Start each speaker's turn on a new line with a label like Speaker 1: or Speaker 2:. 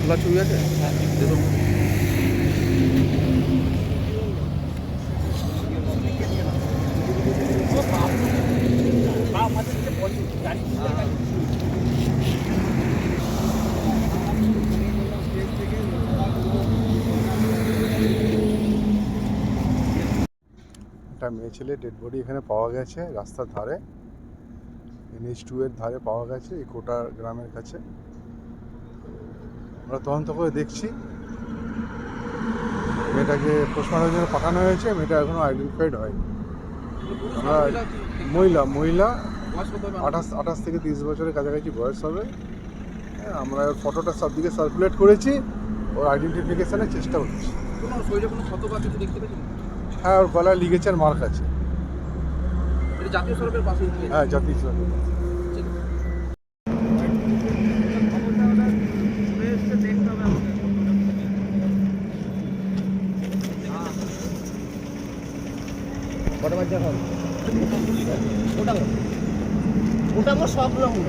Speaker 1: তোলা ছবি আছে? দেখুন। একটা মেয়ে ছেলে ডেড বডি এখানে পাওয়া গেছে রাস্তার ধারে। এনএইচ টু এর ধারে পাওয়া গেছে এই কোটা গ্রামের কাছে। আমরা তদন্ত করে দেখছি। মেয়েটাকে পোস্টমর্টমের জন্য পাঠানো হয়েছে মেয়েটা এখনও আইডেন্টিফাইড হয়নি। আমরা মহিলা মহিলা আঠাশ আঠাশ থেকে তিরিশ বছরের কাছাকাছি বয়স হবে। হ্যাঁ, আমরা ফটোটা সব দিকে সার্কুলেট করেছি ওর আইডেন্টিফিকেশানের চেষ্টা
Speaker 2: পেয়েছেন
Speaker 1: হ্যাঁ ওর গলায় লিগেচার মার্ক আছে।
Speaker 2: এটা জাতীয় সড়কের পাশে
Speaker 1: হ্যাঁ জাতীয় সড়ক।
Speaker 3: কটা বাজে এখন ওটা ওটা আমার সব রকম